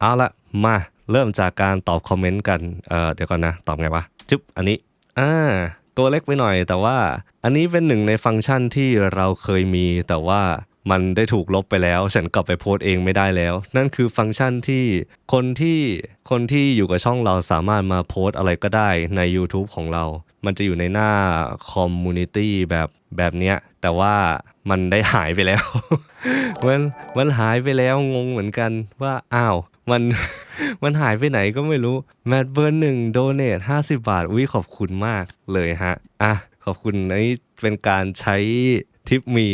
เอาละมาเริ่มจากการตอบคอมเมนต์กันเออเดี๋ยวก่อนนะ ตอบไงวะจึ๊บอันนี้อ่าตัวเล็กไปหน่อย แต่ว่าอันนี้เป็นหนึ่งในฟังก์ชันที่เราเคยมี แต่ว่ามันได้ถูกลบไปแล้ว ฉันกลับไปโพสต์เองไม่ได้แล้ว นั่นคือฟังก์ชันที่คนที่คนที่อยู่กับช่องเราสามารถมาโพสต์อะไรก็ได้ใน YouTube ของเรา มันจะอยู่ในหน้าคอมมูนิตี้แบบแบบเนี้ย แต่ว่ามันได้หายไปแล้ว มันมันหายไปแล้วงงเหมือนกันว่าอ้าว มันมันหายไปไหนก็ไม่รู้แมทเบอร์หนึ่งโดเนทห้าสิบาทอุ้ยขอบคุณมากเลยฮะ อะ ขอบคุณนี้เป็นการใช้ทิปมี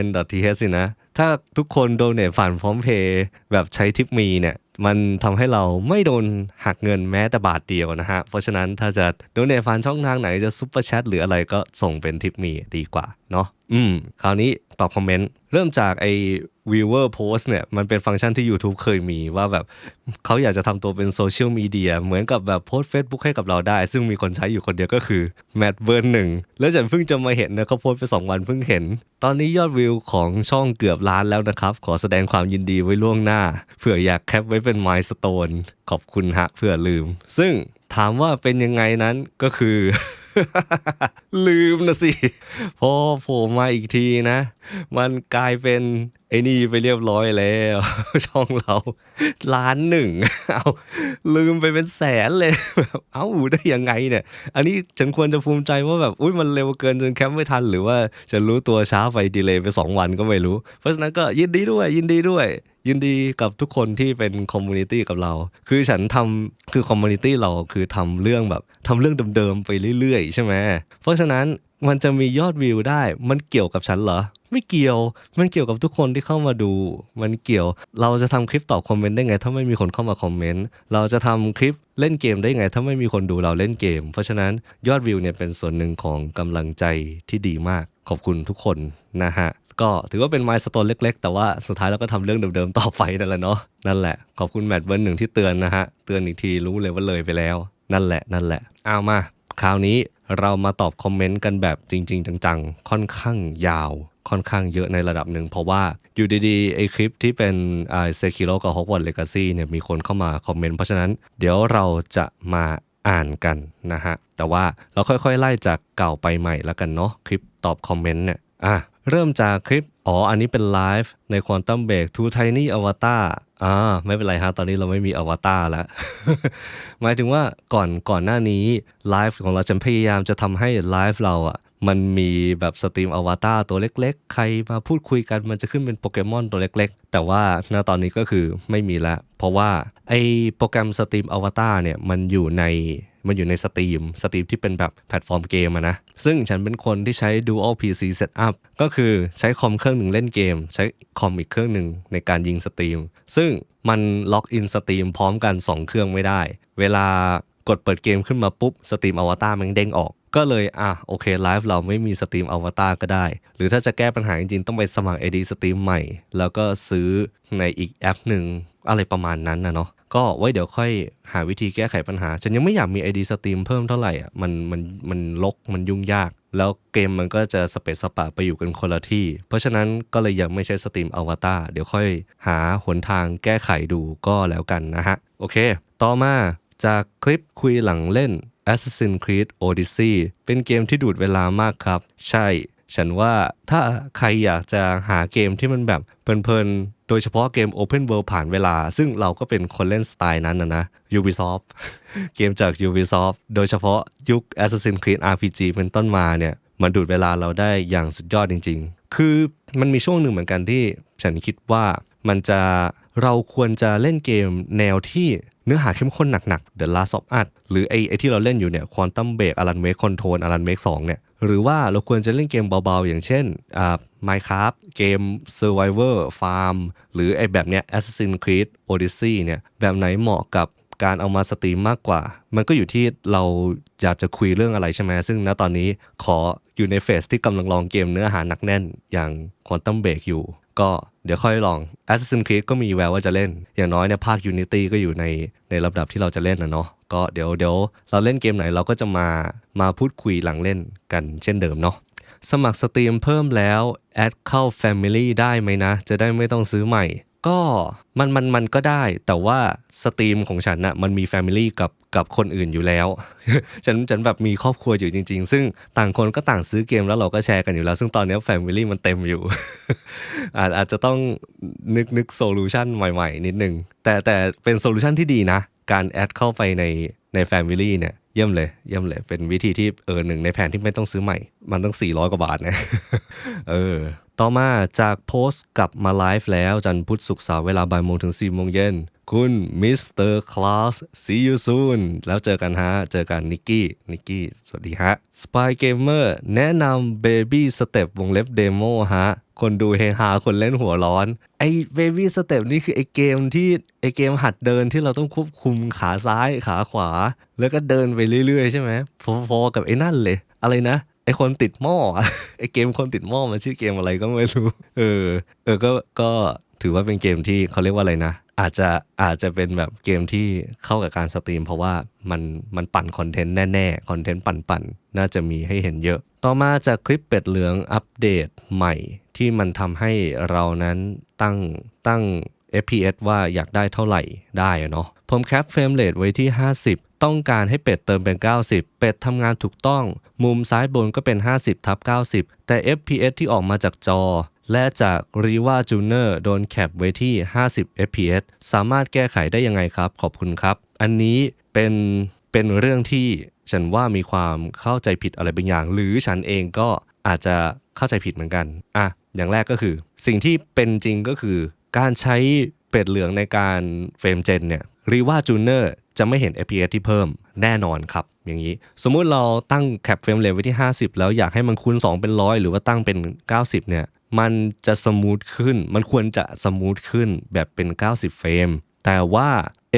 in th สินะ ถ้าทุกคนโดเนทผ่านพร้อมเพย์แบบใช้ทิปมีเนี่ยมันทำให้เราไม่โดนหักเงินแม้แต่บาทเดียวนะฮะ เพราะฉะนั้นถ้าจะโดเนทผ่านช่องทางไหนจะซุปเปอร์แชทหรืออะไรก็ส่งเป็นทิปมีดีกว่า เนาะอืมคราวนี้ตอบคอมเมนต์ เริ่มจากไอ้ viewer post เนี่ย มันเป็นฟังก์ชันที่ YouTube เคยมีว่าแบบเขาอยากจะทำตัวเป็นโซเชียลมีเดียเหมือนกับแบบโพสต์ Facebook ให้กับเราได้ ซึ่งมีคนใช้อยู่คนเดียวก็คือแม t เบิร์นหนึ่งแล้วฉันเพิ่งจะมาเห็นนะเขาโพสต์ไป 2 วันเพิ่งเห็น ตอนนี้ยอดวิวของช่องเกือบล้านแล้วนะครับ ขอแสดงความยินดีไว้ล่วงหน้าเผื่ออยากแคปไว้เป็นมายสเตนขอบคุณฮะเผื่อลืม ซึ่งถามว่าเป็นยังไงนั้นก็คือ ลืมนะสิพอโผล่มาอีกทีนะ มันกลายเป็นไอ้นี่ไปเรียบร้อยแล้ว ช่องเราล้านหนึ่งเอาลืมไปเป็นแสนเลยแบบเอ้าได้ยังไงเนี่ย อันนี้ฉันควรจะภูมิใจว่าแบบอุ้ยมันเร็วเกินจนแคปไม่ทัน หรือว่าฉันรู้ตัวช้าไปดีเลยไป 2 วันก็ไม่รู้ เพราะฉะนั้นก็ยินดีด้วยยินดีด้วย ยินดีกับทุกคนที่เป็นคอมมูนิตี้กับเรา คือฉันทำคือคอมมูนิตี้เราคือทำเรื่องแบบทำเรื่องเดิมๆไปเรื่อยๆ ใช่ไหมเพราะฉะนั้นมันจะมียอดวิวได้ มันเกี่ยวกับฉันเหรอ ไม่เกี่ยว มันเกี่ยวกับทุกคนที่เข้ามาดู มันเกี่ยว เราจะทำคลิปตอบคอมเมนต์ได้ไง ถ้าไม่มีคนเข้ามาคอมเมนต์ เราจะทำคลิปเล่นเกมได้ไง ถ้าไม่มีคนดูเราเล่นเกม เพราะฉะนั้นยอดวิวเนี่ยเป็นส่วนหนึ่งของกำลังใจที่ดีมาก ขอบคุณทุกคนนะฮะ ก็ถือว่าเป็นมายส t ต e เล็ก ๆ แต่ว่าสุดท้ายเราก็ทำเรื่องเดิมๆต่อไปนั่นแหละเนาะนั่นแหละ ขอบคุณแมทเบิร์นหนึ่งที่เตือนนะฮะ เตือนอีกทีรู้เลยว่าเลยไปแล้ว นั่นแหละนั่นแหละเอามา คราวนี้เรามาตอบคอมเมนต์กันแบบจริง ๆ จังๆ ค่อนข้างยาวค่อนข้างเยอะในระดับหนึ่ง เพราะว่าอยู่ดีๆไอคลิปที่เป็นอ่าเซคิโ o กับฮอกวอตเลกาซีเนี่ยมีคนเข้ามาคอมเมนต์เพราะฉะนั้นเดี๋ยวเราจะมาอ่านกันนะฮะ แต่ว่าเราค่อยๆ ไล่จากเก่าไปใหม่แล้วกันเนาะคลิปตอบคอมเมนต์เนี่ยอะ เริ่มจากคลิป อ๋อ อันนี้เป็นไลฟ์ใน Quantum Break To Tiny Avatar อ่าไม่เป็นไรฮะ ตอนนี้เราไม่มีอวตารแล้ว หมายถึงว่าก่อนก่อนหน้านี้ไลฟ์ของเราจะพยายามจะทำให้ไลฟ์เราอะมันมีแบบสตรีมอวตารตัวเล็กๆ ใครมาพูดคุยกันมันจะขึ้นเป็นโปเกมอนตัวเล็กๆ แต่ว่าณตอนนี้ก็คือไม่มีแล้วเพราะว่าไอโปรแกรมสตรีมอวตารเนี่ยมันอยู่ใน มันอยู่ในสตรีมสตรีมที่เป็นแบบแพลตฟอร์มเกมอะนะ ซึ่งฉันเป็นคนที่ใช้ Dual PC Setup ก็คือใช้คอมเครื่องหนึ่งเล่นเกม ใช้คอมอีกเครื่องหนึ่งในการยิงสตรีม ซึ่งมันล็อกอินสตรีมพร้อมกัน 2 เครื่องไม่ได้ เวลากดเปิดเกมขึ้นมาปุ๊บสตรีมอวตารมันเด้งออกก็เลย อะ โอเค ไลฟ์เราไม่มีสตรีมอวตารก็ได้ หรือถ้าจะแก้ปัญหาจริงๆ ต้องไปสมัคร ID สตรีมใหม่ แล้วก็ซื้อในอีกแอปหนึ่งอะไรประมาณนั้นนะเนาะ ก็ไว้เดี๋ยวค่อยหาวิธีแก้ไขปัญหา ฉันยังไม่อยากมี ID สตรีมเพิ่มเท่าไหร่อะมันมันมันลกมันยุ่งยาก แล้วเกมมันก็จะสเปซสปะไปอยู่กันคนละที่ เพราะฉะนั้นก็เลยยังไม่ใช้สตรีมอวตารเดี๋ยวค่อยหาหนทางแก้ไขดูก็แล้วกันนะฮะ โอเค ต่อมาจากคลิปคุยหลังเล่น Assassin's Creed Odyssey เป็นเกมที่ดูดเวลามากครับ ใช่ฉันว่าถ้าใครอยากจะหาเกมที่มันแบบเพลินๆ โดยเฉพาะเกม Open World ผ่านเวลา ซึ่งเราก็เป็นคนเล่นสไตล์นั้นนะนะ Ubisoft เกมจาก Ubisoft โดยเฉพาะยุค Assassin's Creed RPG เป็นต้นมาเนี่ยมันดูดเวลาเราได้อย่างสุดยอดจริง ๆ คือมันมีช่วงหนึ่งเหมือนกันที่ฉันคิดว่ามันจะเราควรจะเล่นเกมแนวที่ เนื้อหาเข้มข้นหนักๆ The Last of Us หรือไอ้ไอที่เราเล่นอยู่เนี่ย Quantum Break Alan Wake Control Alan Wake 2 เนี่ย หรือว่าเราควรจะเล่นเกมเบาๆ อย่างเช่นอ่า Minecraft เกม Survivor Farm หรือไอ้แบบเนี้ย Assassin's Creed Odyssey เนี่ย แบบไหนเหมาะกับการเอามาสตรีมมากกว่า มันก็อยู่ที่เราอยากจะคุยเรื่องอะไรใช่ไหม ซึ่งณตอนนี้ขออยู่ในเฟสที่กำลังลองเกมเนื้อหาหนักแน่นอย่าง Quantum Break อยู่ ก็เดี๋ยวค่อยลอง Assassin's Creed ก็มีแววว่าจะเล่น อย่างน้อยเนี่ยภาค Unity ก็อยู่ในในระดับที่เราจะเล่นนะเนาะก็เดี๋ยวเดี๋ยวเราเล่นเกมไหนเราก็จะมามาพูดคุยหลังเล่นกันเช่นเดิมเนาะสมัครสตรีมเพิ่มแล้ว แอดเข้า Family ได้ไหมนะ จะได้ไม่ต้องซื้อใหม่ ก็มันมันมันก็ได้ แต่ว่าสตรีมของฉันน่ะมันมีแฟมิลี่กับกับคนอื่นอยู่แล้ว ฉันฉันแบบมีครอบครัวอยู่จริง ๆ ซึ่งต่างคนก็ต่างซื้อเกมแล้วเราก็แชร์กันอยู่แล้ว ซึ่งตอนนี้แฟมิลี่มันเต็มอยู่ อาจอาจจะต้องนึกนึกโซลูชันใหม่ ๆ นิดนึง แต่แต่เป็นโซลูชันที่ดีนะ การแอดเข้าไปในในแฟมิลี่เนี่ยเยี่ยมเลยเยี่ยมเลยเป็นวิธีที่เออหนึ่งในแผนที่ไม่ต้องซื้อใหม่ มันต้อง 400 กว่าบาทนะเออ ต่อมาจากโพสต์กลับมาไลฟ์แล้ว จันพุธศุกร์เสาร์เวลาบ่ายโมงถึง4โมงเย็น คุณมิสเตอร์คลาส see you soon แล้วเจอกันฮะ เจอกันนิกกี้ นิกกี้ สวัสดีฮะ Spy Gamer แนะนำ Baby Step วงเล็บเดโมฮะ คนดูเฮฮาคนเล่นหัวร้อน ไอ้ Baby Step นี่คือไอ้เกมที่ ไอ้เกมหัดเดินที่เราต้องควบคุมขาซ้ายขาขวา แล้วก็เดินไปเรื่อยๆ ใช่ไหมพอๆกับไอ้นั่นเลย อะไรนะ ไอคนติดหม้อไอเกมคนติดหม้อมันชื่อเกมอะไรก็ไม่รู้ เออ เออก็ก็ถือว่าเป็นเกมที่เขาเรียกว่าอะไรนะ อาจจะอาจจะเป็นแบบเกมที่เข้ากับการสตรีม เพราะว่ามันมันปั่นคอนเทนต์แน่ๆคอนเทนต์ปั่นๆ น่าจะมีให้เห็นเยอะ ต่อมาจากคลิปเป็ดเหลืองอัปเดตใหม่ ที่มันทำให้เรานั้นตั้งตั้ง FPS ว่าอยากได้เท่าไหร่ได้เนาะผมแคปเฟรมเรทไว้ที่ 50 ต้องการให้เป็ดเติมเป็น 90 เป็ดทำงานถูกต้อง มุมซ้ายบนก็เป็น 50ทับ90 แต่ FPS ที่ออกมาจากจอ และจาก r i v a j u n e r โดนแคปไว้ที่ 50 FPS สามารถแก้ไขได้ยังไงครับ ขอบคุณครับ อันนี้เป็นเป็นเรื่องที่ฉันว่ามีความเข้าใจผิดอะไรบางอย่าง หรือฉันเองก็อาจจะเข้าใจผิดเหมือนกัน อะ อย่างแรกก็คือ สิ่งที่เป็นจริงก็คือ การใช้เป็ดเหลืองในการเฟรมเจนเนี่ยรีว่าจูเนอร์ จะไม่เห็น FPS ที่เพิ่มแน่นอนครับ อย่างนี้ สมมุติเราตั้งแคปเฟรมเรทไว้ที่ 50 แล้วอยากให้มันคูณ 2 เป็นร้อยหรือว่าตั้งเป็น 90 เนี่ย มันจะสมูทขึ้น มันควรจะสมูทขึ้นแบบเป็น 90 เฟรม แต่ว่า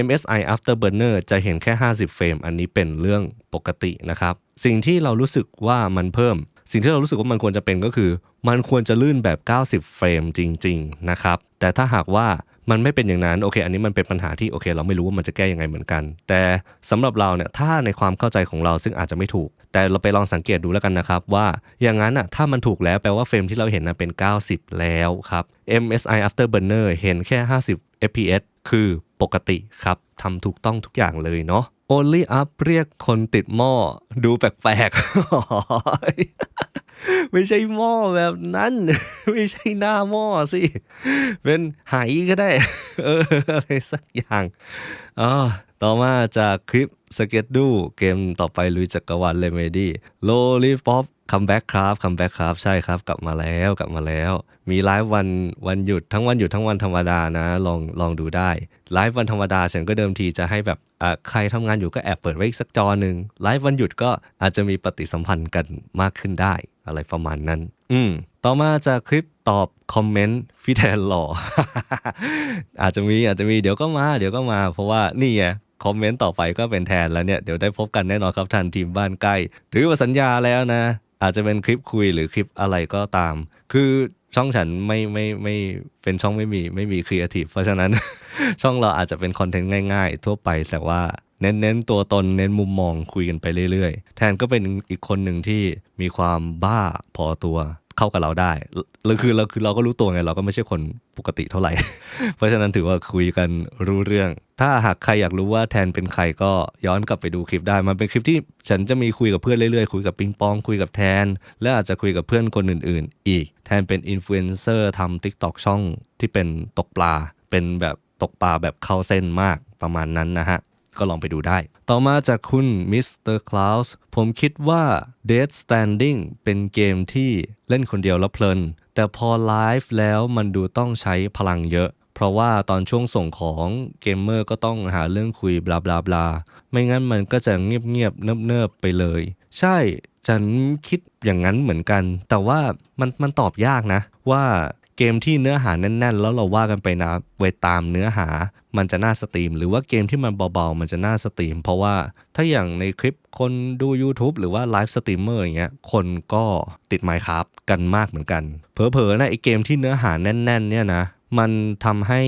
MSI Afterburner จะเห็นแค่ 50 เฟรม อันนี้เป็นเรื่องปกตินะครับ สิ่งที่เรารู้สึกว่ามันเพิ่ม สิ่งที่เรารู้สึกว่ามันควรจะเป็นก็คือ มันควรจะลื่นแบบ 90 เฟรมจริง ๆ นะครับ แต่ถ้าหากว่า มันไม่เป็นอย่างนั้นโอเค อันนี้มันเป็นปัญหาที่โอเค เราไม่รู้ว่ามันจะแก้ยังไงเหมือนกัน แต่สำหรับเราเนี่ยถ้าในความเข้าใจของเราซึ่งอาจจะไม่ถูก แต่เราไปลองสังเกตดูแล้วกันนะครับ ว่าอย่างนั้นอะถ้ามันถูกแล้วแปลว่าเฟรมที่เราเห็นนะเป็น 90 แล้วครับ MSI Afterburner เห็นแค่ 50 fps คือปกติครับทำถูกต้องทุกอย่างเลยเนาะ Only Up เรียกคนติดหม้อดูแปลกๆ ไม่ใช่หม้อแบบนั้น ไม่ใช่หน้าหม้อสิ เป็นไหก็ได้ เอออะไรสักอย่างอ๋อต่อมาจากคลิปสเก็ตดูเกมต่อไปลุยจักรวาลเลเมดี้โลลิป๊อปคัมแบ็กครับคัมแบ็กครับใช่ครับ กลับมาแล้วกลับมาแล้ว มีไลฟ์วันวันหยุดทั้งวันหยุดทั้งวันธรรมดานะ ลองลองดูได้ไลฟ์วันธรรมดาฉันก็เดิมทีจะให้แบบอะใครทำงานอยู่ก็แอบเปิดไว้อีกสักจอหนึ่งไลฟ์วันหยุดก็อาจจะมีปฏิสัมพันธ์กันมากขึ้นได้ อะไรประมาณนั้น อืมต่อมาจากคลิปตอบคอมเมนต์พี่แทนหล่อ อาจจะมีอาจจะมีเดี๋ยวก็มา เดี๋ยวก็มา เพราะว่านี่ไงคอมเมนต์ต่อไปก็เป็นแทนแล้วเนี่ย เดี๋ยวได้พบกันแน่นอนครับทันทีมบ้านใกล้ ถือว่าสัญญาแล้วนะ อาจจะเป็นคลิปคุยหรือคลิปอะไรก็ตาม คือ ช่องฉันไม่ไม่ไม่เป็นช่องไม่มีไม่มีครีเอทีฟเพราะฉะนั้น ช่องเราอาจจะเป็นคอนเทนต์ง่าย ๆ ทั่วไปแต่ว่าเน้นเน้นตัวตนเน้นมุมมองคุยกันไปเรื่อยๆ แทนก็เป็นอีกคนหนึ่งที่มีความบ้าพอตัว เข้ากับเราได้หรือคือเราคือเราก็รู้ตัวไงเราก็ไม่ใช่คนปกติเท่าไหร่ เพราะฉะนั้นถือว่าคุยกันรู้เรื่อง ถ้าหากใครอยากรู้ว่าแทนเป็นใครก็ย้อนกลับไปดูคลิปได้ มันเป็นคลิปที่ฉันจะมีคุยกับเพื่อนเรื่อยๆ คุยกับปิงปอง คุยกับแทน และอาจจะคุยกับเพื่อนคนอื่น ๆ อีก แทนเป็นอินฟลูเอนเซอร์ทำทิกตอกช่องที่เป็นตกปลา เป็นแบบตกปลาแบบเข้าเส้นมากประมาณนั้นนะฮะ ก็ลองไปดูได้ ต่อมาจากคุณมิสเตอร์คลาสผมคิดว่า Dead Standing เป็นเกมที่เล่นคนเดียวแล้วเพลิน แต่พอไลฟ์แล้วมันดูต้องใช้พลังเยอะ เพราะว่าตอนช่วงส่งของเกมเมอร์ก็ต้องหาเรื่องคุยบลาบลาบลาไม่งั้นมันก็จะเงียบเงียบเนิบเนิบไปเลย ใช่ฉันคิดอย่างนั้นเหมือนกัน แต่ว่ามันมันตอบยากนะว่า เกมที่เนื้อหาแน่น ๆ แล้วเราว่ากันไปนะไว้ตามเนื้อหา มันจะน่าสตรีม หรือว่าเกมที่มันเบาๆ มันจะน่าสตรีม เพราะว่าถ้าอย่างในคลิปคนดู YouTube หรือว่าไลฟ์สตรีมเมอร์อย่างเงี้ยคนก็ติดไมค์ครับกันมากเหมือนกัน เผลอๆนะไอเกมที่เนื้อหาแน่น ๆ เนี่ยนะมันทำให้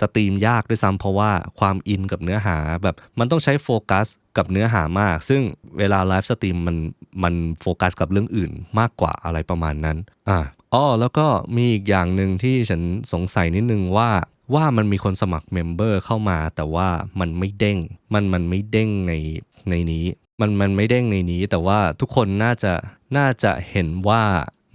สตรีมยากด้วยซ้ำเพราะว่าความอินกับเนื้อหาแบบมันต้องใช้โฟกัสกับเนื้อหามาก ซึ่งเวลาไลฟ์สตรีมมันมันโฟกัสกับเรื่องอื่นมากกว่าอะไรประมาณนั้นอ่า อ๋อแล้วก็มีอีกอย่างหนึ่งที่ฉันสงสัยนิดนึงว่าว่ามันมีคนสมัครเมมเบอร์เข้ามา แต่ว่ามันไม่เด้ง มันมันไม่เด้งในในนี้ มันมันไม่เด้งในนี้ แต่ว่าทุกคนน่าจะน่าจะเห็นว่า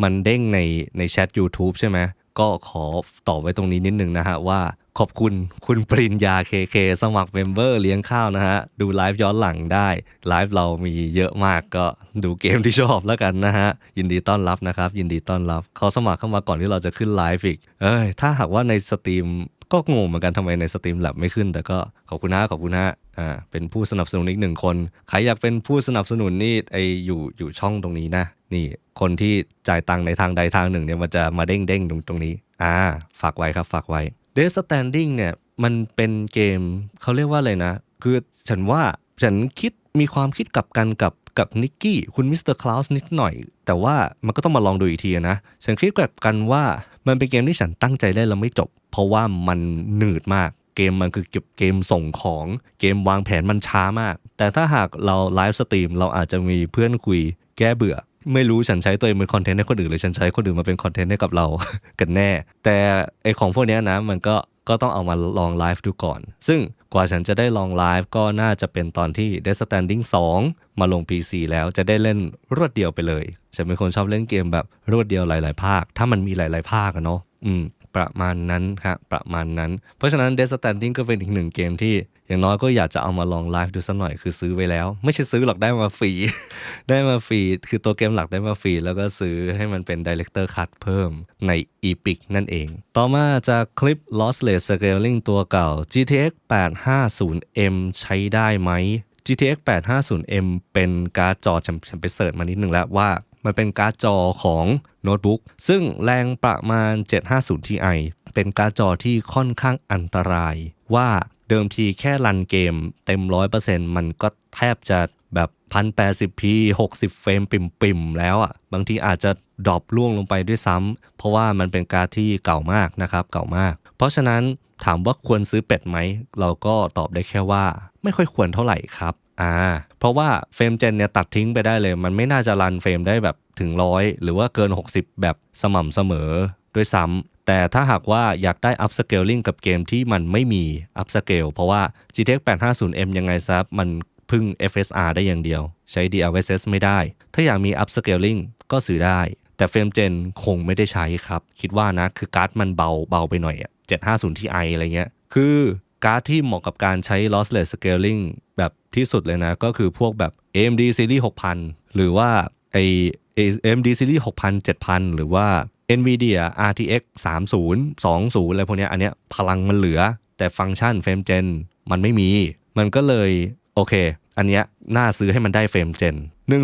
มันเด้งในในแชท YouTube ใช่ไหม ก็ขอตอบไว้ตรงนี้นิดนึงนะฮะว่าขอบคุณคุณปริญญาเคเคสมัครเมมเบอร์เลี้ยงข้าวนะฮะ ดูไลฟ์ย้อนหลังได้ ไลฟ์เรามีเยอะมากก็ดูเกมที่ชอบแล้วกันนะฮะ ยินดีต้อนรับนะครับ ยินดีต้อนรับเขาสมัครเข้ามาก่อนที่เราจะขึ้นไลฟ์อีก เอ้ย ถ้าหากว่าในสตรีมก็งงเหมือนกันทำไมในสตรีมแลบไม่ขึ้น แต่ก็ขอบคุณนะขอบคุณนะอ่าเป็นผู้สนับสนุนอีกหนึ่งคน ใครอยากเป็นผู้สนับสนุนนี่ไออยู่อยู่ช่องตรงนี้นะ นี่ คนที่จ่ายตังค์ในทางใดทางหนึ่งเนี่ยมันจะมาเด้งเด้งๆตรงตรงนี้ อ่า ฝากไว้ครับฝากไว้ Death Standing เนี่ยมันเป็นเกมเขาเรียกว่าอะไรนะ คือฉันว่าฉันคิดมีความคิดกลับกันกับกับนิกกี้คุณมิสเตอร์คลาสนิดหน่อย แต่ว่ามันก็ต้องมาลองดูอีกทีนะ ฉันคิดกลับกันว่ามันเป็นเกมที่ฉันตั้งใจเล่นแล้วไม่จบ เพราะว่ามันหนืดมากเกมมันคือเก็บเกมส่งของเกมวางแผนมันช้ามาก แต่ถ้าหากเราไลฟ์สตรีมเราอาจจะมีเพื่อนคุยแก้เบื่อ ไม่รู้ฉันใช้ตัวเองเป็นคอนเทนต์ให้คนอื่นหรือฉันใช้คนอื่นมาเป็นคอนเทนต์ให้กับเรากันแน่ แต่ไอของพวกนี้นะมันก็ก็ต้องเอามาลองไลฟ์ดูก่อน ซึ่งกว่าฉันจะได้ลองไลฟ์ก็น่าจะเป็นตอนที่ Death Standing 2 มาลง PC แล้วจะได้เล่นรวดเดียวไปเลย ฉันเป็นคนชอบเล่นเกมแบบรวดเดียวหลาย ๆ ภาค ถ้ามันมีหลาย ๆ ภาคอะเนาะอืม ประมาณนั้นครับประมาณนั้น เพราะฉะนั้น Death Standing ก็เป็นอีกหนึ่งเกมที่ อย่างน้อยก็อยากจะเอามาลองไลฟ์ดูสักหน่อยคือซื้อไว้แล้ว ไม่ใช่ซื้อหรอกได้มาฟรี ได้มาฟรี คือตัวเกมหลักได้มาฟรี แล้วก็ซื้อให้มันเป็น Director Cut เพิ่มใน Epic นั่นเอง ต่อมาจากคลิป Lossless Scaling ตัวเก่า GTX 850M ใช้ได้ไหม GTX 850M เป็นการ์ดจอฉันไปเสิร์ชมานิดหนึ่งแล้วว่า มันเป็นการ์ดจอของโน้ตบุ๊กซึ่งแรงประมาณ 750 Ti เป็นการ์ดจอที่ค่อนข้างอันตรายว่าเดิมทีแค่รันเกมเต็ม 100%มันก็แทบจะ แบบ 1080p 60เฟรมปิ่มๆ แล้วอะ่ะ บางทีอาจจะดรอปล่วงลงไปด้วยซ้ำเพราะว่ามันเป็นการ์ดที่เก่ามากนะครับ เก่ามาก เพราะฉะนั้นถามว่าควรซื้อเป็ดไหม เราก็ตอบได้แค่ว่าไม่ค่อยควรเท่าไหร่ครับอ่าเพราะว่าเฟรมเจนเนี่ยตัดทิ้งไปได้เลย มันไม่น่าจะรันเฟรมได้แบบถึงร้อยหรือว่าเกิน 60 แบบสม่ำเสมอด้วยซ้ำแต่ถ้าหากว่าอยากได้ up scaling กับเกมที่มันไม่มี up scale เพราะว่า GTX 850M ยังไงซะมัน พึ่ง FSR ได้อย่างเดียว ใช้ DLSS ไม่ได้ ถ้าอยากมี up scaling ก็ซื้อได้ แต่เฟรมเจนคงไม่ได้ใช้ครับ คิดว่านะ คือการ์ดมันเบาเบาไปหน่อยอะ750 Ti อะไรเงี้ย คือการ์ดที่เหมาะกับการใช้ lossless scaling แบบที่สุดเลยนะ ก็คือพวกแบบ AMD Series 6000 หรือว่าไอ AMD Series 6000 7000 หรือว่า NVIDIA RTX 30 20 อะไรพวกเนี้ยอันเนี้ยพลังมันเหลือ แต่ฟังก์ชันเฟรมเจนมันไม่มี มันก็เลย โอเค อันเนี้ยน่าซื้อให้มันได้เฟรมเจน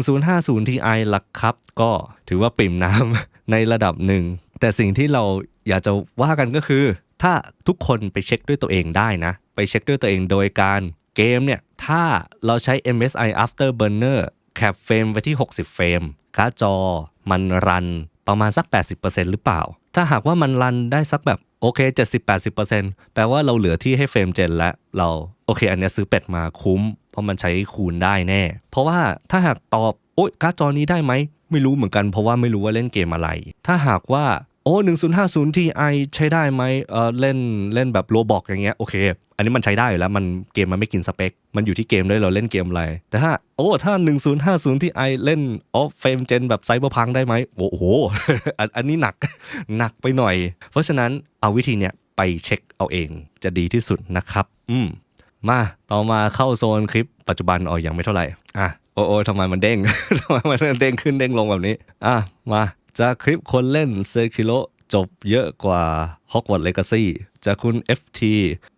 1050 Ti ลักครับ ก็ถือว่าปิ่มน้ำในระดับหนึ่ง แต่สิ่งที่เราอยากจะว่ากันก็คือ ถ้าทุกคนไปเช็คด้วยตัวเองได้นะ ไปเช็คด้วยตัวเองโดยการเกมเนี่ย ถ้าเราใช้ MSI Afterburner แคปเฟรมไว้ที่ 60 เฟรมการ์ดจอมันรันประมาณสัก 80%หรือเปล่า ถ้าหากว่ามันรันได้สักแบบโอเค 70-80%แปลว่าเราเหลือที่ให้เฟรมเจนแล้วเราโอเค อันนี้ซื้อเป็ดมาคุ้ม เพราะมันใช้คูณได้แน่ เพราะว่าถ้าหากตอบโอ๊ยการ์ดจอนี้ได้ไหม ไม่รู้เหมือนกันเพราะว่าไม่รู้ว่าเล่นเกมอะไร ถ้าหากว่าโอ้1050 Ti ใช้ได้ไหมเออเล่นเล่นแบบโรบอกอย่างเงี้ยโอเค อันนี้มันใช้ได้อยู่แล้วมันเกมมันไม่กินสเปค มันอยู่ที่เกมด้วยเราเล่นเกมอะไร แต่ถ้าโอ้ถ้า 1050 Ti เล่นออฟเฟรมเจนแบบไซเบอร์พังได้ไหมโอ้โห อันอันนี้หนักหนักไปหน่อย เพราะฉะนั้นเอาวิธีเนี้ยไปเช็คเอาเองจะดีที่สุดนะครับ อืม มาต่อมาเข้าโซนคลิปปัจจุบันอ๋อยังไม่เท่าไหร่อะโอ้โอ้ทำไมมันเด้งทำไมมันเด้งขึ้นเด้งลงแบบนี้อะมาจากคลิปคนเล่นเซคิโ o จบเยอะกว่า Hogwarts Legacy จากคุณ FT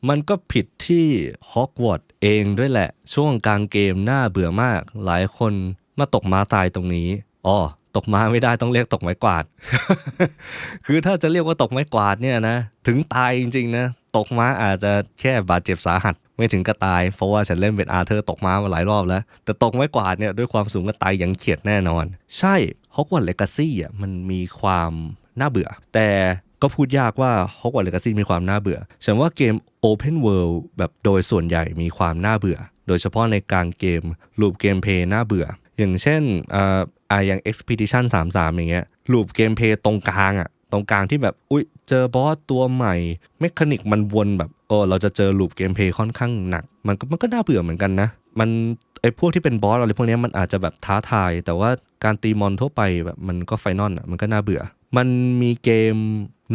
มันก็ผิดที่ Hogwarts เองด้วยแหละ ช่วงกลางเกมน่าเบื่อมาก หลายคนมาตกม้าตายตรงนี้อ๋อตกม้าไม่ได้ต้องเรียกตกไม้กวาด คือถ้าจะเรียกว่าตกไม้กวาดเนี่ยนะ ถึงตายจริงๆนะ ตกม้าอาจจะแค่บาดเจ็บสาหัส ไม่ถึงกับตาย เพราะว่าฉันเล่นเป็นอาเธอร์ตกม้ามาหลายรอบแล้ว แต่ตกไม้กวาดเนี่ยด้วยความสูงก็ตายอย่างเขียดแน่นอน ใช่ฮอกวอตส์เลกาซี่อะมันมีความน่าเบื่อ แต่ก็พูดยากว่าฮอกวอตส์เลกาซี่มีความน่าเบื่อ ฉันว่าเกม Open World แบบโดยส่วนใหญ่มีความน่าเบื่อ โดยเฉพาะในกลางเกมรูปเกมเพย์น่าเบื่อ อย่างเช่นอ่าอ่าอย่าง Expedition 33 อย่างเงี้ยรูปเกมเพย์ตรงกลางอะตรงกลางที่แบบ อุ้ยเจอบอสตัวใหม่ เมคานิกมันวนแบบ โอ้เราจะเจอลูปเกมเพย์ค่อนข้างหนัก มันก็มันก็น่าเบื่อเหมือนกันนะ มันไอพวกที่เป็นบอสอะไรพวกนี้มันอาจจะแบบท้าทาย แต่ว่าการตีมอนทั่วไปแบบมันก็ไฟนอลอะมันก็น่าเบื่อ มันมีเกม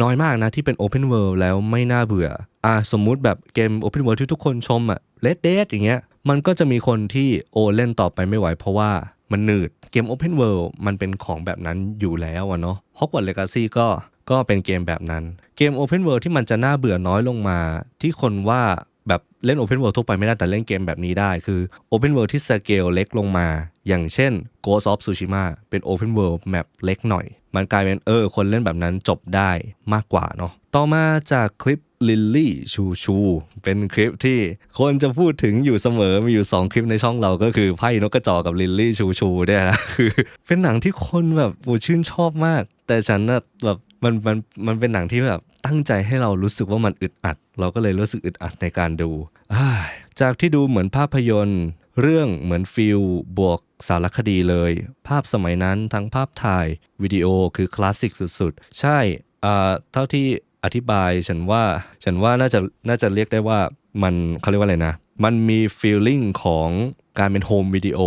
น้อยมากนะที่เป็น Open World แล้วไม่น่าเบื่ออะสมมุติแบบเกม Open World ที่ทุกคนชมอะ Red Dead อย่างเงี้ยมันก็จะมีคนที่โอเล่นต่อไปไม่ไหวเพราะว่ามันหนืดเกม Open World มันเป็นของแบบนั้นอยู่แล้วอะเนาะ Hogwarts Legacy ก็ ก็เป็นเกมแบบนั้น เกม Open World ที่มันจะน่าเบื่อน้อยลงมา ที่คนว่าแบบเล่น Open World ทั่วไปไม่ได้แต่เล่นเกมแบบนี้ได้ คือ Open World ที่สเกลเล็กลงมา อย่างเช่น Ghost of Tsushima เป็น Open World แมปเล็กหน่อย มันกลายเป็นเออ คนเล่นแบบนั้นจบได้มากกว่าเนาะต่อมาจากคลิปลิลลี่ชูชูเป็นคลิปที่คนจะพูดถึงอยู่เสมอมีอยู่ 2 คลิปในช่องเราก็คือไพ่นกกระจอกกับลิลลี่ชูชูเนี่ยนะคือเป็นหนังที่คนแบบโอ้ชื่นชอบมาก แต่ฉันน่ะแบบ มันมันมันเป็นหนังที่แบบตั้งใจให้เรารู้สึกว่ามันอึดอัด เราก็เลยรู้สึกอึดอัดในการดู จากที่ดูเหมือนภาพยนตร์เรื่องเหมือนฟิลบวกสารคดีเลย ภาพสมัยนั้นทั้งภาพถ่าย วิดีโอคือคลาสสิกสุดๆ ใช่เท่าที่อธิบายฉันว่าฉันว่าน่าจะน่าจะเรียกได้ว่ามันเขาเรียกว่าอะไรนะ มันมีฟีลลิ่งของการเป็นโฮมวิดีโอ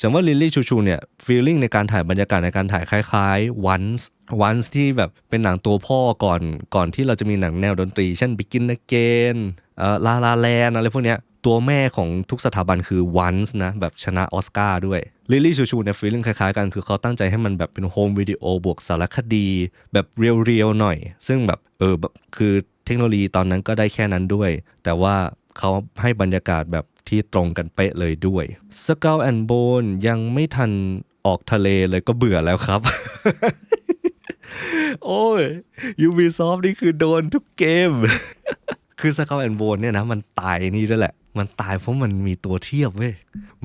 ฉันว่าลิลลี่ชูชูเนี่ยฟีลลิ่งในการถ่ายบรรยากาศในการถ่ายคล้ายๆ once once ที่แบบเป็นหนังตัวพ่อก่อนก่อนที่เราจะมีหนังแนวดนตรี เช่น Begin Again เอ่อลาลาแลนอะไรพวกเนี้ยตัวแม่ของทุกสถาบันคือ once นะ แบบชนะออสการ์ด้วยลิลลี่ชูชูเนี่ยฟีลลิ่งคล้ายๆกันคือเขาตั้งใจให้มันแบบเป็นโฮมวิดีโอบวกสารคดี แบบเรียวๆหน่อย ซึ่งแบบเออแบบคือเทคโนโลยีตอนนั้นก็ได้แค่นั้นด้วย แต่ว่าเขาให้บรรยากาศแบบ ที่ตรงกันเป๊ะเลยด้วย s k u l and Bone ยังไม่ทันออกทะเลเลยก็เบื่อแล้วครับ โอ้ย Ubisoft นี่คือโดนทุกเกม คือ s k u l and Bone เนี่ยนะ มันตายนี่ด้วยแหละ มันตายเพราะมันมีตัวเทียบเว้ย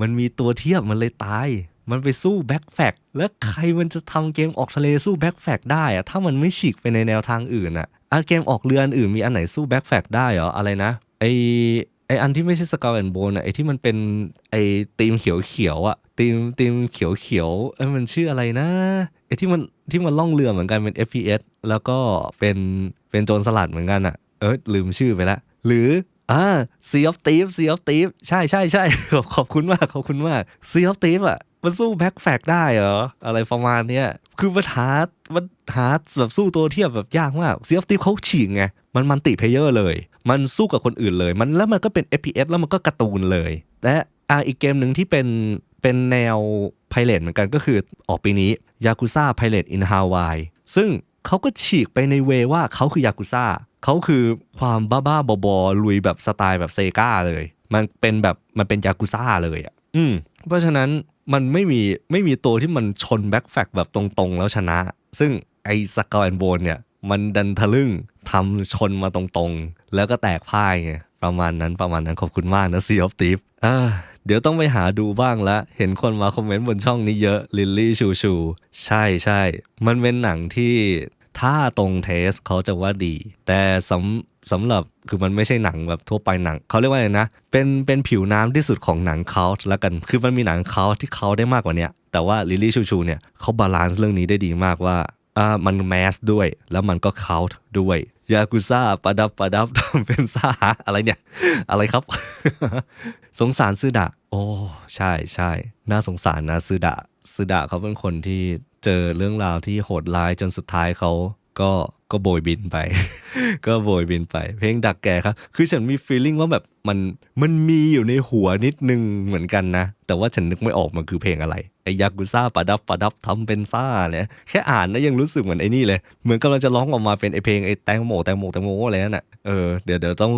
มันมีตัวเทียบมันเลยตายมันไปสู้แบ็คแฟกแล้วใครมันจะทำเกมออกทะเลสู้แบ็คแฟกได้อะถ้ามันไม่ฉีกไปในแนวทางอื่นอะอะเกมออกเรืออันอื่นมีอันไหนสู้แบ็คแฟกได้เหรอ อะไรนะ ไอ ไออันที่ไม่ใช่สกา l แอนโบนอะไอที่มันเป็นไอตีมเขียวเขียวๆอะตีมตีมเขียวเขียวๆเอ้ยมันชื่ออะไรนะไอที่มันที่มันล่องเรือเหมือนกันเป็น FPS แล้วก็เป็นเป็นโจรสลัดเหมือนกันอะเออลืมชื่อไปละ หรืออ่า Sea of Thieves Sea of Thieves ใช่ใช่ใช่ขอบขอบคุณมากขอบคุณมาก Sea of Thieves อะมันสู้แบ็คแฟกได้เหรอ อะไรประมาณเนี้ยคือมันหามันหาแบบสู้ตัวเทียบแบบยากมาก Sea of Thieves เขาฉีกไงมันมันติเพเยอร์เลย มันสู้กับคนอื่นเลย มันแล้วมันก็เป็น FPS แล้วมันก็การ์ตูนเลย และอ่าอีกเกมหนึ่งที่เป็นเป็นแนวไพเรตเหมือนกันก็คือออกปีนี้ Yakuza Pirate in Hawaii ซึ่งเขาก็ฉีกไปในเวว่าเขาคือยากุซ่าเขาคือความบ้าๆบอๆลุยแบบสไตล์แบบเซกาเลย มันเป็นแบบมันเป็นยากุซ่าเลยอะอืมเพราะฉะนั้นมันไม่มีไม่มีตัวที่มันชนแบ็คแฟกแบบตรงๆ แล้วชนะ ซึ่งไอ้สกอร์แอนโบนเนี่ย มันดันทะลึ่ง ทำชนมาตรงๆ แล้วก็แตกพ่ายไงประมาณนั้นประมาณนั้นขอบคุณมากนะ Sea of Thieves อ่าเดี๋ยวต้องไปหาดูบ้างละ เห็นคนมาคอมเมนต์บนช่องนี้เยอะลิลลี่ชูชูใช่ใช่มันเป็นหนังที่ถ้าตรงเทสเขาจะว่าดี แต่สำสำหรับคือมันไม่ใช่หนังแบบทั่วไปหนังเขาเรียกว่าอะไรนะ เป็นเป็นผิวน้ำที่สุดของหนังเขาแล้วกันคือมันมีหนังเขาที่เขาได้มากกว่าเนี้ยแต่ว่าลิลลี่ชูชูเนี่ยเขาบาลานซ์เรื่องนี้ได้ดีมากว่า อ่ามันแมสด้วย แล้วมันก็เคาท์ด้วยยากุซ่าประดับประดับทำเป็นซ่าอะไรเนี่ย อะไรครับ สงสารซือดะ โอ้ใช่ใช่น่าสงสารนะซือดะซือดะเขาเป็นคนที่เจอเรื่องราวที่โหดร้ายจนสุดท้ายเขา ก็ก็โบยบินไป ก็โบยบินไป เพลงดักแกครับ คือฉันมีฟีลลิ่งว่าแบบมันมันมีอยู่ในหัวนิดนึงเหมือนกันนะ แต่ว่าฉันนึกไม่ออกมันคือเพลงอะไรไอ้ยากุซ่าปะดับปะดับทำเป็นซ่าเนี่ยแค่อ่านนะยังรู้สึกเหมือนไอ้นี่เลย เหมือนกำลังจะร้องออกมาเป็นไอเพลงไอ้แตงโมแตงโมแตงโมอะไรนั่นน่ะเออเดี๋ยวเดี๋ยวต้อง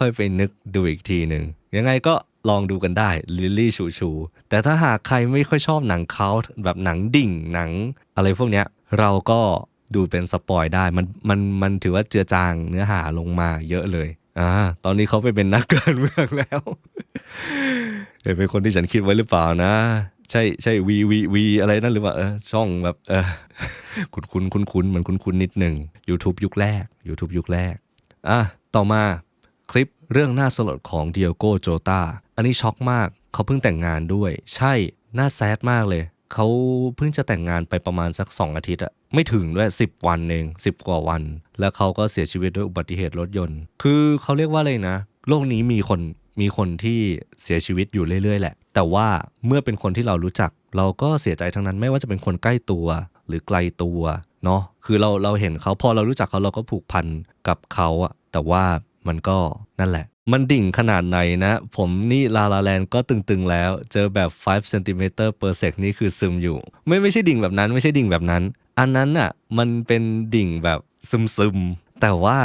ค่อยๆไปนึกดูอีกทีหนึ่งยังไงก็ลองดูกันได้ลิลลี่ชูชู แต่ถ้าหากใครไม่ค่อยชอบหนังเขาแบบหนังดิ่งหนังอะไรพวกเนี้ยเราก็ ดูเป็นสปอยได้มันมันมันถือว่าเจือจางเนื้อหาลงมาเยอะเลยอ่าตอนนี้เขาไปเป็นนักการเมืองแล้วเออเป็นคนที่ฉันคิดไว้หรือเปล่านะ ใช่ใช่วีวีวีอะไรนั่นหรือเปล่าเออช่องแบบเออคุ้นคุ้นคุ้นคุ้นๆมันคุ้นคุ้นนิดหนึ่ง YouTube ยุคแรก YouTube ยุคแรกอะต่อมาคลิปเรื่องน่าสลดของเดียโกโจตาอันนี้ช็อกมาก เขาเพิ่งแต่งงานด้วย ใช่น่าแซดมากเลย เขาเพิ่งจะแต่งงานไปประมาณสัก 2 อาทิตย์อะไม่ถึงด้วย 10 วันเอง10 กว่าวัน แล้วเขาก็เสียชีวิตด้วยอุบัติเหตุรถยนต์ คือเขาเรียกว่าอะไรนะ โลกนี้มีคนมีคนที่เสียชีวิตอยู่เรื่อยๆแหละ แต่ว่าเมื่อเป็นคนที่เรารู้จัก เราก็เสียใจทั้งนั้นไม่ว่าจะเป็นคนใกล้ตัว หรือไกลตัวเนาะคือเราเราเห็นเขาพอเรารู้จักเขาเราก็ผูกพันกับเขาอะแต่ว่ามันก็นั่นแหละ มันดิ่งขนาดไหนนะ ผมนี่ลาลาแลนก็ตึงๆแล้ว เจอแบบ5 cm per sec นี่คือซึมอยู่ ไม่ไม่ใช่ดิ่งแบบนั้น ไม่ใช่ดิ่งแบบนั้น อันนั้นอะมันเป็นดิ่งแบบซึมๆ แต่ว่า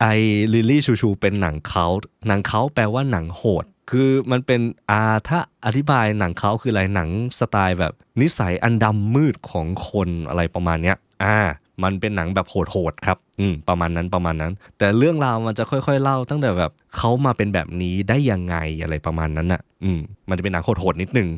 ไอลิลี่ชูชูเป็นหนังเขาหนังเขาแปลว่าหนังโหด คือมันเป็นอาถ้าอธิบายหนังเขาคืออะไรหนังสไตล์แบบนิสัยอันดำมืดของคนอะไรประมาณเนี้ยอ่า มันเป็นหนังแบบโหดๆครับอืมประมาณนั้นประมาณนั้น แต่เรื่องราวมันจะค่อย ๆ เล่า ตั้งแต่แบบเขามาเป็นแบบนี้ได้ยังไงอะไรประมาณนั้นอะอืมมันจะเป็นหนังโหดๆนิดนึง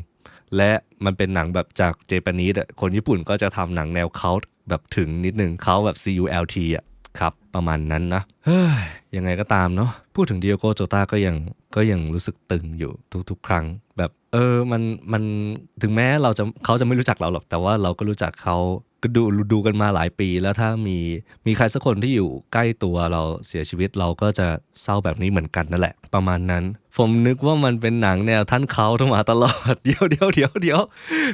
และมันเป็นหนังแบบจากเจแปนิสอะคนญี่ปุ่นก็จะทำหนังแนวเขาแบบถึงนิดนึงเขาแบบ CULT อะครับประมาณนั้นนะเฮ้ยยังไงก็ตามเนาะพูดถึงเดียโกโจตาก็ยังก็ยังรู้สึกตึงอยู่ทุกๆ ครั้ง แบบเออมันมันถึงแม้เราจะเขาจะไม่รู้จักเราหรอกแต่ว่าเราก็รู้จักเขา ก็ดูดูกันมาหลายปีแล้วถ้ามีมีใครสักคนที่อยู่ใกล้ตัวเราเสียชีวิตเราก็จะเศร้าแบบนี้เหมือนกันนั่นแหละ ประมาณนั้นผมนึกว่ามันเป็นหนังแนวท่านเขาทั้งมาตลอด เดี๋ยวเดี๋ยวเดี๋ยวเดี๋ยว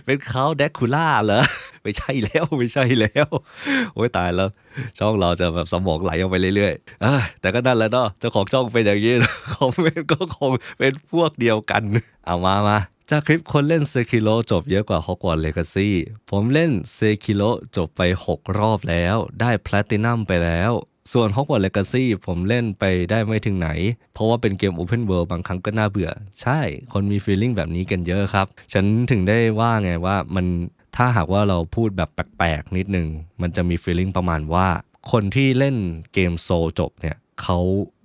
เป็นเขาแดกคูล่าเหรอ ไม่ใช่แล้ว ไม่ใช่แล้ว โอ้ยตายแล้ว ช่องเราจะแบบสมองไหลออกไปเรื่อยๆอแต่ก็นั่นแหละเนาะเจ้าของช่องเป็นอย่างนี้คอมเมนต์ก็คงเป็นพวกเดียวกัน เอามามาจากคลิปคนเล่นเซคิโ o จบเยอะกว่าฮอกวอตเลกาซีผมเล่นเซคิโ o จบไป 6 รอบแล้ว ได้แพลตินัมไปแล้ว ส่วน Hogwarts Legacy ผมเล่นไปได้ไม่ถึงไหน เพราะว่าเป็นเกม Open World บางครั้งก็น่าเบื่อ ใช่ คนมี feeling แบบนี้กันเยอะครับ ฉันถึงได้ว่าไงว่ามันถ้าหากว่าเราพูดแบบแปลกๆ นิดนึง มันจะมี feeling ประมาณว่า คนที่เล่นเกมโซจบเนี่ยเขา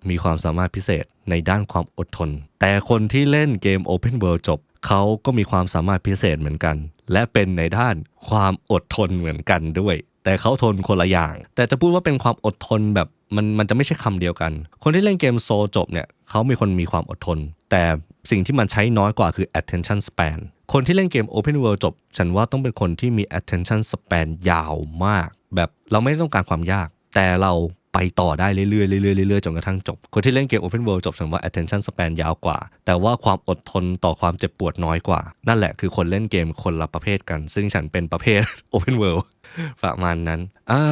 มีความสามารถพิเศษในด้านความอดทน แต่คนที่เล่นเกม Open World จบเขาก็มีความสามารถพิเศษเหมือนกัน และเป็นในด้านความอดทนเหมือนกันด้วย แต่เขาทนคนละอย่าง แต่จะพูดว่าเป็นความอดทนแบบมันมันจะไม่ใช่คำเดียวกัน คนที่เล่นเกมโซจบเนี่ยเขามีคนมีความอดทน แต่สิ่งที่มันใช้น้อยกว่าคือ attention span คนที่เล่นเกม Open World จบ ฉันว่าต้องเป็นคนที่มี attention span ยาวมาก แบบเราไม่ต้องการความยาก แต่เรา ไปต่อได้เรื่อยๆเรื่อยๆเรื่อยๆจนกระทั่งจบ คนที่เล่นเกม Open World จบฉันว่า attention span ยาวกว่า แต่ว่าความอดทนต่อความเจ็บปวดน้อยกว่า นั่นแหละคือคนเล่นเกมคนละประเภทกัน ซึ่งฉันเป็นประเภท Open World ประมาณนั้นอ่า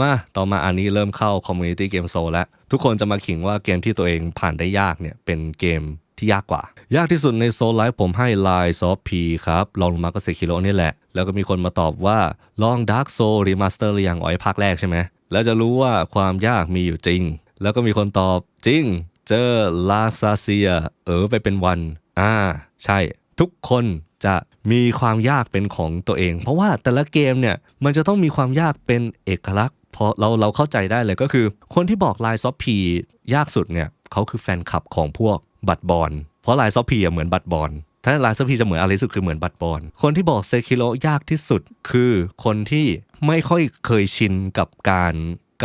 มาต่อมาอันนี้เริ่มเข้า Community Game Soul แล้ว ทุกคนจะมาขิงว่าเกมที่ตัวเองผ่านได้ยากเนี่ยเป็นเกมที่ยากกว่า ยากที่สุดในโซลไลฟ์ผมให้ Line of P ครับลองลงมาก็เซคิโ o นี่แหละ แล้วก็มีคนมาตอบว่าลอง Dark Soul Remaster หรือยังอ๋อยภาคแรกใช่ไหม แล้วจะรู้ว่าความยากมีอยู่จริง แล้วก็มีคนตอบจริง เจอลาซาเซีย เออไปเป็นวัน อ่า ใช่ ทุกคนจะมีความยากเป็นของตัวเอง เพราะว่าแต่ละเกมเนี่ยมันจะต้องมีความยากเป็นเอกลักษณ์เพราะเราเราเข้าใจได้เลยก็คือ คนที่บอกลายซอฟพียากสุดเนี่ยเขาคือแฟนคลับของพวกบัตบอลเพราะลายซอฟพีเหมือนบัตบอลถ้าลายซอฟพีจะเหมือนอะไรสุดคือเหมือนบัตบอลคนที่บอกเซคิโ o ยากที่สุดคือคนที่ ไม่ค่อยเคยชินกับการ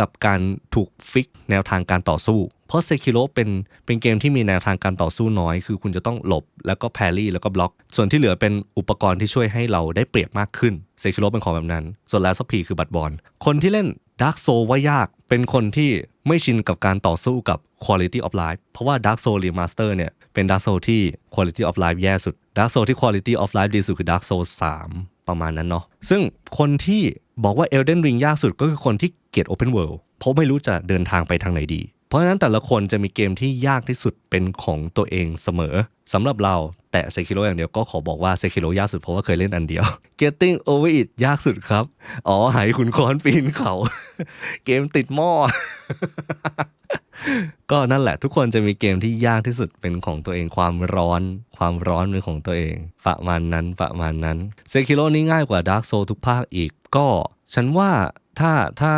กับการถูกฟิกแนวทางการต่อสู้ เพราะเซคิโ o เป็นเป็นเกมที่มีแนวทางการต่อสู้น้อย คือคุณจะต้องหลบแล้วก็แพรี่แล้วก็บล็อก ส่วนที่เหลือเป็นอุปกรณ์ที่ช่วยให้เราได้เปรียบมากขึ้นเซคิโ o เป็นของแบบนั้น ส่วนลาซอฟพีคือบัตรบอล คนที่เล่น Dark Soul ว่ายาก เป็นคนที่ไม่ชินกับการต่อสู้กับ Quality of Life เพราะว่า Dark Soul Remaster เนี่ยเป็น Dark Soul ที่ Quality of Life แย่สุด Dark Soul ที่ Quality of Life ดีสุดคือ Dark Soul 3 ประมาณนั้นเนาะซึ่งคนที่บอกว่า Elden Ring ยากสุดก็คือคนที่เกลียด Open World เพราะไม่รู้จะเดินทางไปทางไหนดี เพราะฉะนั้นแต่ละคนจะมีเกมที่ยากที่สุดเป็นของตัวเองเสมอสำหรับเราแต่เซคิโ o อย่างเดียวก็ขอบอกว่าเซคิโ o ยากสุดเพราะว่าเคยเล่นอันเดียว Getting Over It ยากสุดครับ อ๋อหายคุณค้อนปีนเขา เกมติดหม้อ ก็นั่นแหละทุกคนจะมีเกมที่ยากที่สุดเป็นของตัวเองความร้อน ความร้อนเป็นของตัวเอง ประมาณนั้นประมาณนั้นเซคิโ o นี่ง่ายกว่า Dark Soul ทุกภาคอีก ก็ฉันว่าถ้าถ้า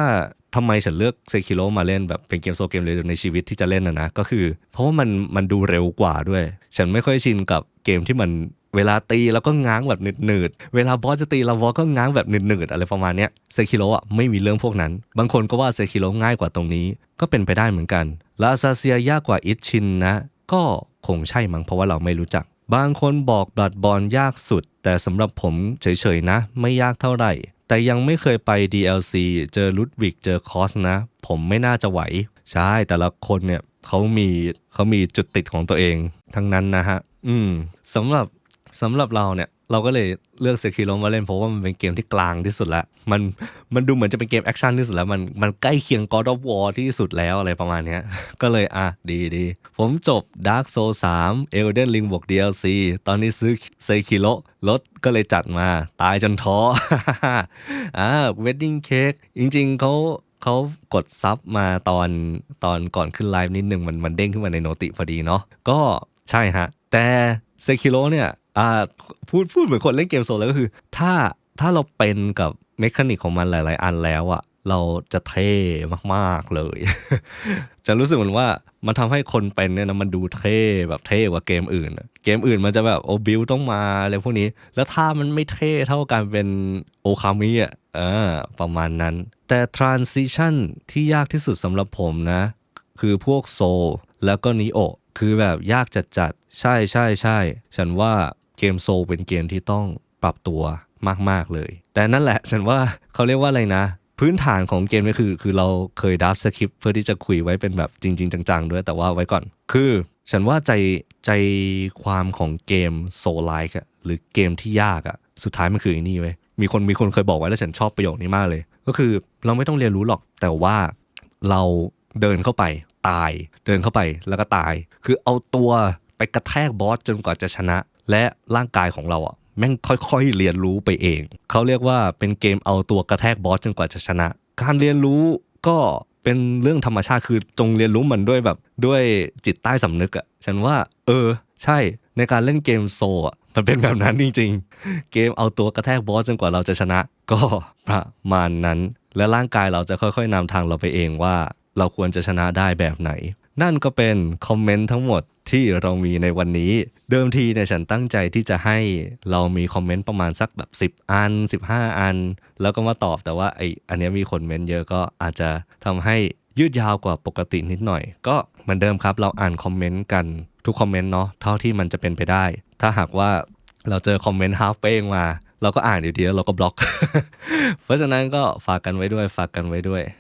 ทำไมฉันเลือกเซคิโ o มาเล่นแบบเป็นเกมโซเกมเร็วในชีวิตที่จะเล่นนะนะ ก็คือ เพราะว่ามันมันดูเร็วกว่าด้วย ฉันไม่ค่อยชินกับเกมที่มัน เวลาตีแล้วก็ง้างแบบหนืดๆ เวลาบอสจะตีแล้วบอสก็ง้างแบบหนืดๆอะไรประมาณเนี้ยเซคิโ o อะไม่มีเรื่องพวกนั้น บางคนก็ว่าเซคิโ o ง่ายกว่าตรงนี้ก็เป็นไปได้เหมือนกันลาซาเซียยากกว่าอิชินนะ ก็คงใช่มั้งเพราะว่าเราไม่รู้จัก บางคนบอกบลัดบอลยากสุด แต่สำหรับผมเฉยๆนะ ไม่ยากเท่าไหร่ แต่ยังไม่เคยไป DLC เจอลุดวิกเจอคอสนะ ผมไม่น่าจะไหว ใช่แต่ละคนเนี่ยเขามีเขามีจุดติดของตัวเอง ทั้งนั้นนะฮะ อืมสำหรับ สำหรับเราเนี่ยเราก็เลยเลือกเซคิโ o มาเล่นเพราะว่ามันเป็นเกมที่กลางที่สุดแล้ว มันมันดูเหมือนจะเป็นเกมแอคชั่นที่สุดแล้ว มันมันใกล้เคียง God of War ที่สุดแล้วอะไรประมาณนี้ก็เลยอะดีดีผมจบ Dark Soul 3 Elden Ring บวก DLC ตอนนี้ซื้อเซคิโ o รถก็เลยจัดมาตายจนท้ออ่า Wedding Cake จริง ๆเขาเขากดซับมาตอนตอนก่อนขึ้นไลฟ์นิดนึงมันมันเด้งขึ้นมาในโนติพอดีเนาะก็ใช่ฮะ แต่เซคิโ o เนี่ย อ่าพูดพูดเหมือนคนเล่นเกมโซลเลยก็คือ ถ้าถ้าเราเป็นกับเมคานิกของมันหลาย ๆ อันแล้วอะเราจะเท่มาก ๆ เลย จะรู้สึกเหมือนว่ามันทำให้คนเป็นเนี่ยนะมันดูเท่แบบเท่กว่าเกมอื่น เกมอื่นมันจะแบบโอบิวต้องมาอะไรพวกนี้ แล้วถ้ามันไม่เท่เท่าการเป็นโอคามิอะประมาณนั้น แต่ transition ที่ยากที่สุดสำหรับผมนะ คือพวกโซแล้วก็นิโอคือแบบยากจัดจัดๆใช่ใช่ใช่ฉันว่า เกมโซเป็นเกมที่ต้องปรับตัวมาก ๆ เลย แต่นั่นแหละฉันว่าเขาเรียกว่าอะไรนะ พื้นฐานของเกมนี่คือ คือเราเคยดับสคริปต์เพื่อที่จะคุยไว้เป็นแบบจริง ๆ จัง ๆ ด้วยแต่ว่าไว้ก่อน คือ ฉันว่าใจใจความของเกมโซไลค์อะหรือเกมที่ยากอะสุดท้ายมันคือไอ้นี่เว้ยมีคนมีคนเคยบอกไว้แล้วฉันชอบประโยคนี้มากเลย ก็คือเราไม่ต้องเรียนรู้หรอกแต่ว่าเราเดินเข้าไปตาย เดินเข้าไปแล้วก็ตาย คือเอาตัวไปกระแทกบอสจนกว่าจะชนะ และร่างกายของเราอะแม่งค่อยๆเรียนรู้ไปเอง เขาเรียกว่าเป็นเกมเอาตัวกระแทกบอสจนกว่าจะชนะ การเรียนรู้ก็เป็นเรื่องธรรมชาติคือจงเรียนรู้มันด้วยแบบด้วยจิตใต้สำนึกอะฉันว่า เออ ใช่ในการเล่นเกมโซอะมันเป็นแบบนั้นจริงๆ เกมเอาตัวกระแทกบอสจนกว่าเราจะชนะ ก็ประมาณนั้น และร่างกายเราจะค่อยๆนำทางเราไปเองว่า เราควรจะชนะได้แบบไหน นั่นก็เป็นคอมเมนต์ทั้งหมดที่เรามีในวันนี้ เดิมทีเนี่ยฉันตั้งใจที่จะให้เรามีคอมเมนต์ประมาณสักแบบ 10 อัน 15 อัน แล้วก็มาตอบแต่ว่าไออันเนี้ยมีคนเมนต์เยอะก็อาจจะทำให้ยืดยาวกว่าปกตินิดหน่อย ก็เหมือนเดิมครับเราอ่านคอมเมนต์กันทุกคอมเมนต์เนาะเท่าที่มันจะเป็นไปได้ ถ้าหากว่าเราเจอคอมเมนต์ฮาฟเป้งมา เราก็อ่านอยู่ดีแล้วเราก็บล็อก เพราะฉะนั้นก็ฝากกันไว้ด้วยฝากกันไว้ด้วย